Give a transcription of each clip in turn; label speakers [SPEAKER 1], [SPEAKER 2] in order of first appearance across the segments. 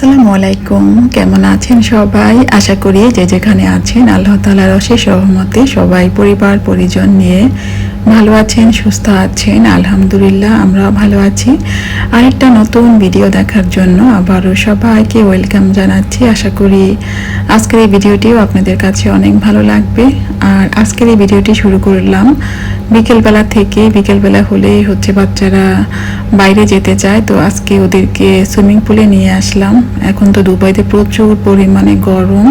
[SPEAKER 1] আসসালামু আলাইকুম। কেমন আছেন সবাই? আশা করি যে যেখানে আছেন আল্লাহ তালার অশেষ সহমতে সবাই পরিবার, পরিজন নিয়ে ভালো আছেন, সুস্থ আছেন। আলহামদুলিল্লাহ আমরা ভালো আছি। আরেকটা নতুন ভিডিও দেখার জন্য আবারও সবাইকে ওয়েলকাম জানাচ্ছি। আশা করি আজকের এই ভিডিওটিও আপনাদের কাছে অনেক ভালো লাগবে। আর আজকের এই ভিডিওটি শুরু করলাম বিকেলবেলা থেকে। বিকেলবেলা হলেই হচ্ছে বাচ্চারা বাইরে যেতে চায়, তো আজকে ওদেরকে সুইমিং পুলে নিয়ে আসলাম। এখন তো দুবাইতে প্রচুর পরিমাণে গরম,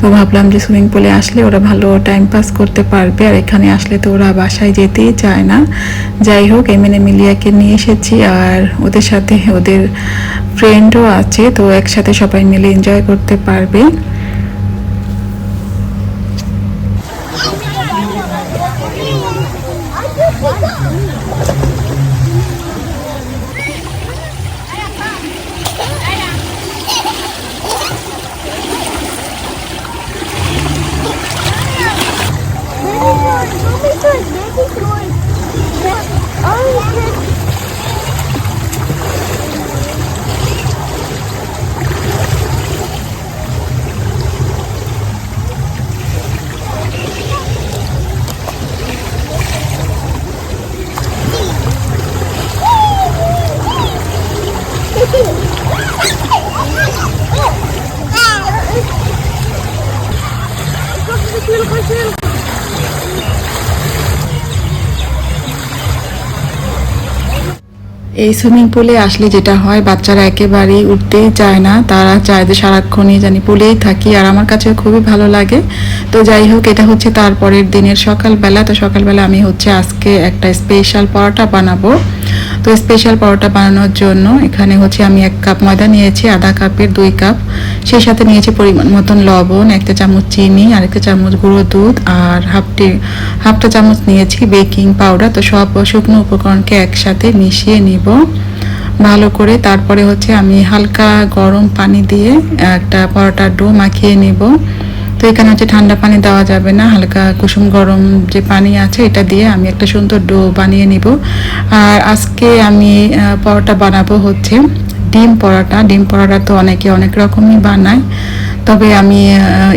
[SPEAKER 1] তো ভাবলাম যে সুইমিং পুলে আসলে ওরা ভালো টাইম পাস করতে পারবে। আর এখানে আসলে তো ওরা বাসায় যেতেই চায় না। যাই হোক এমএনএ মিলিয়াকে নিয়ে এসেছি আর ওদের সাথে ওদের ফ্রেন্ডও আছে, তো একসাথে সবাই মিলে এনজয় করতে পারবে। এই সুইমিং পুলে আসলে যেটা হয়, বাচ্চারা একেবারেই উঠতেই চায় না। তারা চায় যে সারাক্ষণই জানি পুলেই থাকি। আর আমার কাছে খুবই ভালো লাগে। তো যাই হোক, এটা হচ্ছে তারপরের দিনের সকালবেলা। তো সকালবেলা আমি হচ্ছে আজকে একটা স্পেশাল পরোটা বানাবো। তো স্পেশাল পরোটা বানানোর জন্য এখানে হচ্ছে আমি এক কাপ ময়দা নিয়েছি, আধা কাপের দুই কাপ সেই সাথে নিয়েছি পরিমাণ মতন লবণ, একটা চামচ চিনি, আর একটা চামচ গুঁড়ো দুধ, আর হাফটি হাফটা চামচ নিয়েছি বেকিং পাউডার তো সব শুকনো উপকরণকে একসাথে মিশিয়ে নিব। ভালো করে তারপরে হচ্ছে আমি হালকা গরম পানি দিয়ে একটা পরোটার ডো মাখিয়ে নিব। তো এখানে হচ্ছে ঠান্ডা পানি দেওয়া যাবে না, হালকা কুসুম গরম যে পানি আছে এটা দিয়ে আমি একটা সুন্দর ডো বানিয়ে নিব। আর আজকে আমি পরোটা বানাবো হচ্ছে ডিম পরোটা। ডিম পরোটা তো অনেকে অনেক রকমই বানায়। তবে আমি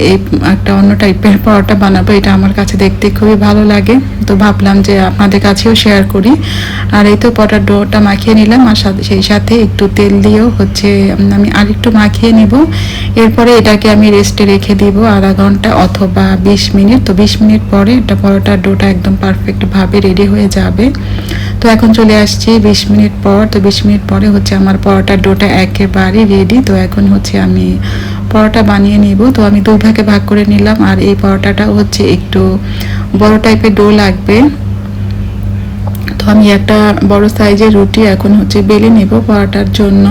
[SPEAKER 1] এই একটা অন্য টাইপের পরোটা বানাবো, এটা আমার কাছে দেখতে খুবই ভালো লাগে। তো ভাবলাম যে আপনাদের কাছেও শেয়ার করি। আর এই তো পরোটার ডোটা মাখিয়ে নিলাম, আর সেই সাথে একটু তেল দিয়েও হচ্ছে আমি আরেকটু মাখিয়ে নিব। এরপরে এটাকে আমি রেস্টে রেখে দিব আধা ঘণ্টা অথবা বিশ মিনিট। তো বিশ মিনিট পরে এটা পরোটার ডোটা একদম পারফেক্টভাবে রেডি হয়ে যাবে। তো এখন চলে আসছি বিশ মিনিট পর। তো বিশ মিনিট পরে হচ্ছে আমার পরোটার ডোটা একেবারে রেডি তো এখন হচ্ছে আমি পরোটা বানিয়ে নিব। তো আমি দুই ভাগে ভাগ করে নিলাম। আর এই পরোটাটা হচ্ছে একটু বড় টাইপের ডো লাগবে। তো আমি একটা বড় সাইজের রুটি এখন হচ্ছে বেলে নেব পরোটার জন্য।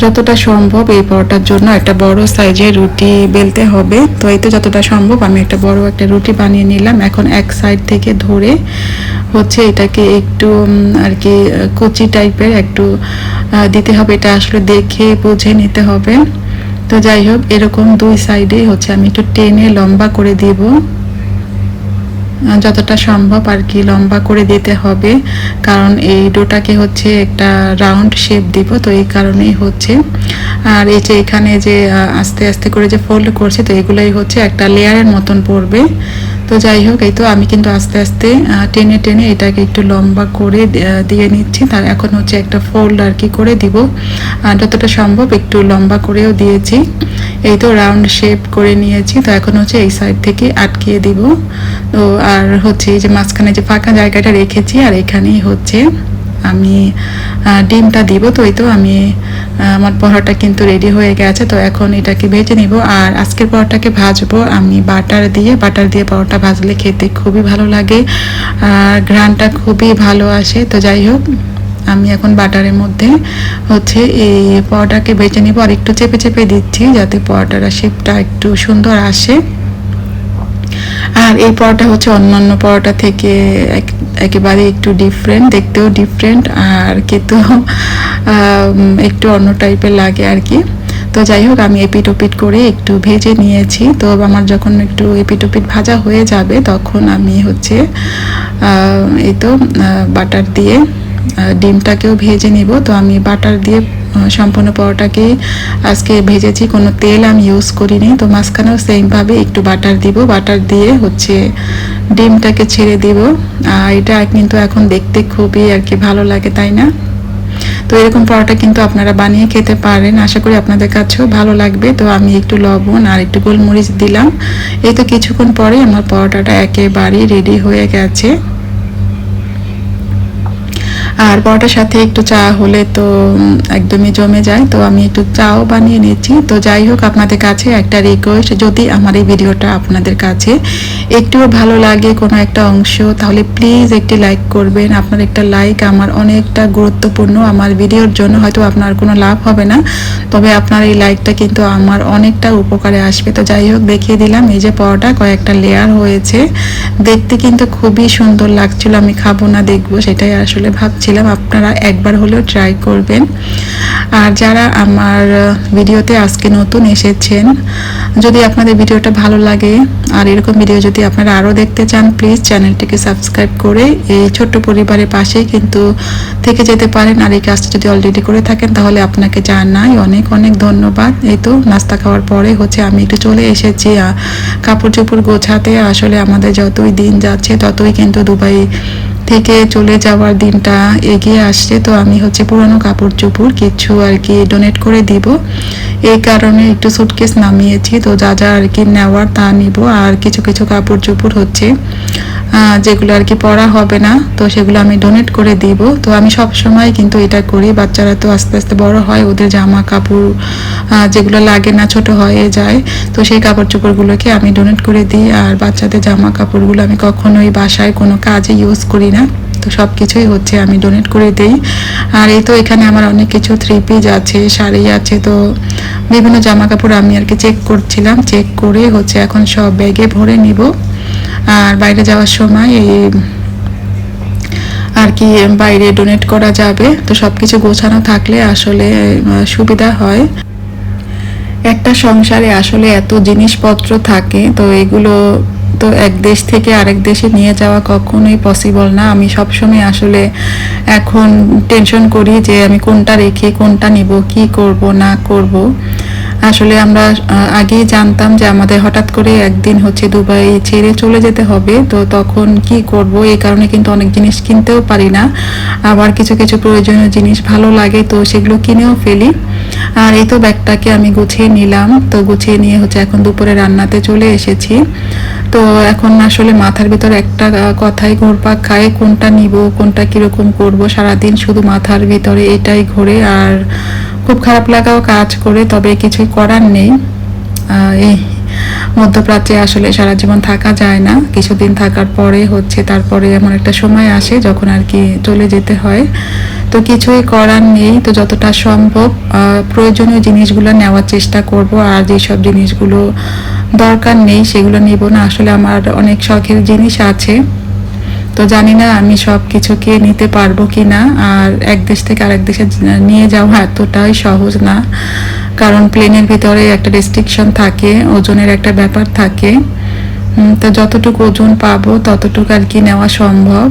[SPEAKER 1] যতটা সম্ভব এই পরোটার জন্য একটা বড় সাইজের রুটি বেলতে হবে। তো এই তো যতটা সম্ভব আমি একটা বড় একটা রুটি বানিয়ে নিলাম। এখন এক সাইড থেকে ধরে হচ্ছে এটাকে একটু আর কি কচি টাইপের একটু দিতে হবে। এটা আসলে দেখে বুঝে নিতে হবে। তো যাই হোক, এরকম দুই সাইডে হচ্ছে। আমি একটু টেনে লম্বা করে দিব। যতটা সম্ভব আর কি লম্বা করে দিতে হবে। কারণ এই ডোটাকে হচ্ছে একটা রাউন্ড শেপ দিব, তো এই কারণেই হচ্ছে। আর এই যে এখানে যে আস্তে আস্তে করে যে ফোল্ড করছে, তো এগুলোই হচ্ছে একটা লেয়ারের মতন পড়বে। তো যাই হোক, এই তো আমি কিন্তু আস্তে আস্তে টেনে টেনে এটাকে একটু লম্বা করে দিয়ে নিচ্ছি। তার এখন হচ্ছে একটা ফোল্ড আর কি করে দিব। যতটা সম্ভব একটু লম্বা করেও দিয়েছি। এই তো রাউন্ড শেপ করে নিয়েছি। তো এখন হচ্ছে এই সাইড থেকে আটকিয়ে দিব। তো আর হচ্ছে এই যে মাঝখানে যে ফাঁকা জায়গাটা রেখেছি, আর এখানেই হচ্ছে আমি ডিমটা দিব তো তো আমি আমার পরোটা কিন্তু রেডি হয়ে গেছে, তো এখন এটাকে ভেজে নিব। আর আজকের পরোটাকে ভাজবো, আমি বাটার দিয়ে বাটার দিয়ে পরোটা ভাজলে খেতে খুবই ভালো লাগে, আর ঘ্রানটা খুবই ভালো আসে, তো যাই হোক, আমি এখন বাটারের মধ্যে হচ্ছে এই পরোটাকে ভেজে নিব, আর একটু চেপে চেপে দিচ্ছি যাতে পরোটার শেপটা একটু সুন্দর আসে। আর এই পরোটা হচ্ছে অন্যান্য পরোটা থেকে একেবারে একটু ডিফারেন্ট দেখতেও ডিফারেন্ট আর খেতেও একটু অন্য টাইপের লাগে আর কি। তো যাই হোক, আমি এপিট ওপিট করে একটু ভেজে নিয়েছি। তো আমার যখন একটু এপিট ওপিট ভাজা হয়ে যাবে, তখন আমি হচ্ছে এই তো বাটার দিয়ে ডিমটাকেও ভেজে নিব। তো আমি বাটার দিয়ে সম্পূর্ণ পরোটাকে আজকে ভেজেছি। কোনো তেল আমি ইউজ করিনি। তো মাঝখানেও সেমভাবে একটু বাটার দিব। বাটার দিয়ে হচ্ছে ডিমটাকে ছেড়ে দিব। আর এটা কিন্তু এখন দেখতে খুবই আর কি ভালো লাগে, তাই না? তো এরকম পরোটা কিন্তু আপনারা বানিয়ে খেতে পারেন। আশা করি আপনাদের কাছেও ভালো লাগবে। তো আমি একটু লবণ আর একটু গোলমরিচ দিলাম। এই তো কিছুক্ষণ পরে আমার পরোটাটা একেবারেই রেডি হয়ে গেছে। আর পরোটার সাথে একটু চা হলে তো একদমই জমে যায়। তো আমি একটু চাও বানিয়ে নিচ্ছি। তো যাই হোক, আপনাদের কাছে একটা রিকোয়েস্ট যদি আমার এই ভিডিওটা আপনাদের কাছে একটুও ভালো লাগে কোনো একটা অংশ, তাহলে প্লিজ একটি লাইক করবেন। আপনার একটা লাইক আমার অনেকটা গুরুত্বপূর্ণ। আমার ভিডিওর জন্য হয়তো আপনার কোনো লাভ হবে না। তবে আপনার এই লাইকটা কিন্তু আমার অনেকটা উপকারে আসবে। তো যাই হোক, দেখিয়ে দিলাম। এই যে পরোটা, কয়েকটা লেয়ার হয়েছে। দেখতে কিন্তু খুবই সুন্দর লাগছিল। আমি খাব না, দেখব, সেটাই আসলে ভাবছিলাম আপনারা একবার হলেও ট্রাই করবেন। আর যারা আমার ভিডিওতে আজকে নতুন এসেছেন, যদি আপনাদের ভিডিওটা ভালো লাগে, আর এরকম ভিডিও যদি আপনারা আরও দেখতে চান প্লিজ চ্যানেলটিকে সাবস্ক্রাইব করে এই ছোট্ট পরিবারের পাশেই কিন্তু থেকে যেতে পারেন। আর এই কাজটা যদি অলরেডি করে থাকেন, তাহলে আপনাকে জানাই অনেক অনেক ধন্যবাদ। এই তো নাস্তা খাওয়ার পরে হচ্ছে আমি একটু চলে এসেছি কাপড় চোপড় গোছাতে। আসলে আমাদের যতই দিন যাচ্ছে, ততই কিন্তু দুবাই থেকে চলে যাওয়ার দিনটা এগিয়ে আসছে, তো আমি হচ্ছে পুরনো কাপড় চোপড় কিছু আর কি ডোনেট করে দিব। এই কারণে একটু সুটকেস নামিয়েছি, তো যা যা আর কি নেওয়ার তা নিব। আর কিছু কিছু কাপড় চোপড় হচ্ছে যেগুলো আর কি পরা হবে না, তো সেগুলো আমি ডোনেট করে দিব। তো আমি সব সময় কিন্তু এটা করি, বাচ্চারা তো আস্তে আস্তে বড় হয়, ওদের জামা কাপড় যেগুলো লাগে না ছোট হয়ে যায়, তো সেই কাপড় চোপড়গুলোকে আমি ডোনেট করে দিই। আর বাচ্চাদের জামা কাপড়গুলো আমি কখনোই বাসায় কোনো কাজে ইউজ করি না। তো সব কিছুই হচ্ছে আমি ডোনেট করে দিই। আর এই তো এখানে আমার অনেক কিছু থ্রি পিস আছে, শাড়ি আছে, তো বিভিন্ন জামা কাপড় আমি আর কি চেক করছিলাম। চেক করে হচ্ছে এখন সব ব্যাগে ভরে নিব। আর বাইরে যাওয়ার সময় এই আর কি বাইরে ডোনেট করা যাবে। তো সব কিছু গোছানো থাকলে আসলে সুবিধা হয়। একটা সংসারে আসলে এত জিনিসপত্র থাকে, তো এগুলো তো এক দেশ থেকে আরেক দেশে নিয়ে যাওয়া কখনোই পসিবল না। আমি সবসময় আসলে এখন টেনশন করি যে আমি কোনটা রেখে কোনটা নিব, কি করব, না করব। আসলে আমরা আগেই জানতাম যে আমাদের হঠাৎ করে একদিন হচ্ছে দুবাই ছেড়ে চলে যেতে হবে। তো তখন কি করব? এই কারণে কিন্তু অনেক জিনিস কিনতেও পারি না। আবার কিছু কিছু প্রয়োজনীয় জিনিস ভালো লাগে, তো সেগুলো কিনেও ফেলি। আর এই তো ব্যাগটাকে আমি গুছিয়ে নিলাম। তো গুছিয়ে নিয়ে হচ্ছে এখন দুপুরে রান্নাতে চলে এসেছি। তো এখন আসলে মাথার ভিতর একটা কথাই ঘুরপাক খায়, কোনটা নিব, কোনটা কীরকম করব? সারাদিন শুধু মাথার ভিতরে এটাই ঘোরে। আর খুব খারাপ লাগাও কাজ করে, তবে কিছুই করার নেই। এই মধ্যপ্রাচ্যে আসলে সারা জীবন থাকা যায় না। কিছুদিন থাকার পরে হচ্ছে তারপরে এমন একটা সময় আসে যখন আর কি চলে যেতে হয়। তো কিছুই করার নেই। তো যতটা সম্ভব প্রয়োজনীয় জিনিসগুলো নেওয়ার চেষ্টা করব। আর যেসব জিনিসগুলো দরকার নেই, সেগুলো নিব না। আসলে আমার অনেক শখের জিনিস আছে। তো জানি না আমি সব কিছুকে নিতে পারব কি না, আর এক দেশ থেকে আরেক দেশে নিয়ে যাওয়া এতটাই সহজ না। কারণ প্লেনের ভিতরে একটা রেস্ট্রিকশন থাকে, ওজনের একটা ব্যাপার থাকে। তো যতটুকু ওজন পাবো ততটুকু আর কি নেওয়া সম্ভব।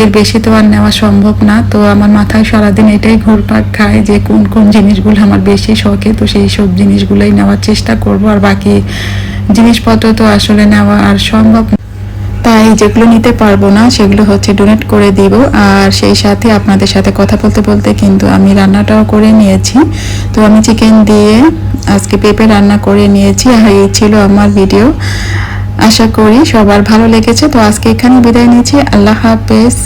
[SPEAKER 1] এর বেশি তো আর নেওয়া সম্ভব না। তো আমার মাথায় সারাদিন এটাই ঘুরপাক খায় যে কোন কোন জিনিসগুলো আমার বেশি শখে, তো সেই সব জিনিসগুলোই নেওয়ার চেষ্টা করব। আর বাকি জিনিসপত্র তো আসলে নেওয়া আর সম্ভব। তাই যেগুলো নিতে পারব না, সেগুলো হচ্ছে ডোনেট করে দিব। আর সেই সাথে আপনাদের সাথে কথা বলতে বলতে কিন্তু আমি রান্নাটাও করে নিয়েছি। তো আমি চিকেন দিয়ে আজকে পেঁপে রান্না করে নিয়েছি। আর এই ছিল আমার ভিডিও আশা করি সবার ভালো লেগেছে। তো আজকে এখানে বিদায় নিয়েছি আল্লাহ হাফেজ।